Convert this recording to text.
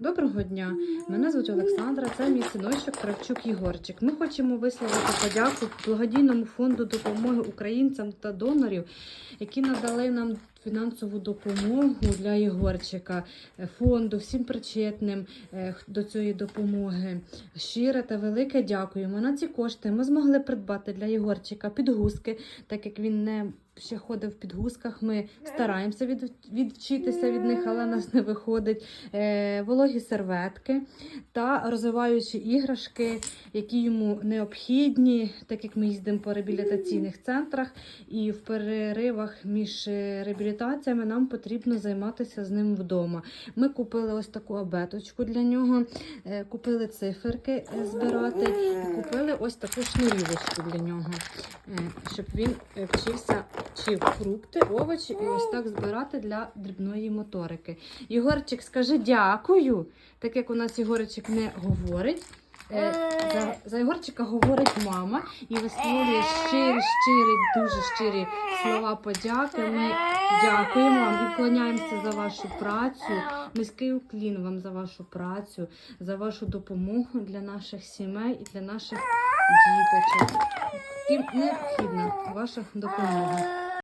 Доброго дня! Мене звуть Олександра, це мій синочок Кравчук Єгорчик. Ми хочемо висловити подяку благодійному фонду допомоги українцям та донорів, які надали нам фінансову допомогу для Єгорчика, е, фонду, всім причетним е, до цієї допомоги. Щире та велике дякуємо. На ці кошти ми змогли придбати для Єгорчика підгузки, так як він не ще ходив в підгузках. Ми стараємося від, відвчитися від них, але нас не виходить. Е, вологі серветки та розвиваючі іграшки, які йому необхідні, так як ми їздимо по реабілітаційних центрах, і в переривах між е, реабілітаціями нам потрібно займатися з ним вдома. Ми купили ось таку абеточку для нього, е, купили циферки е, збирати, і купили ось таку шнурівочку для нього, е, щоб він е, вчився вчив фрукти, овочі і ось так збирати для дрібної моторики. Єгорчик, скажи дякую, так як у нас Єгорчик не говорить. Е, За, за Єгорчика говорить мама і висловлює щирі, щирі, дуже щирі слова подяки. Ми дякуємо вам і вклоняємося за вашу працю. Низький уклін вам за вашу працю, за вашу допомогу для наших сімей і для наших діточок. Їм необхідна ваша допомога.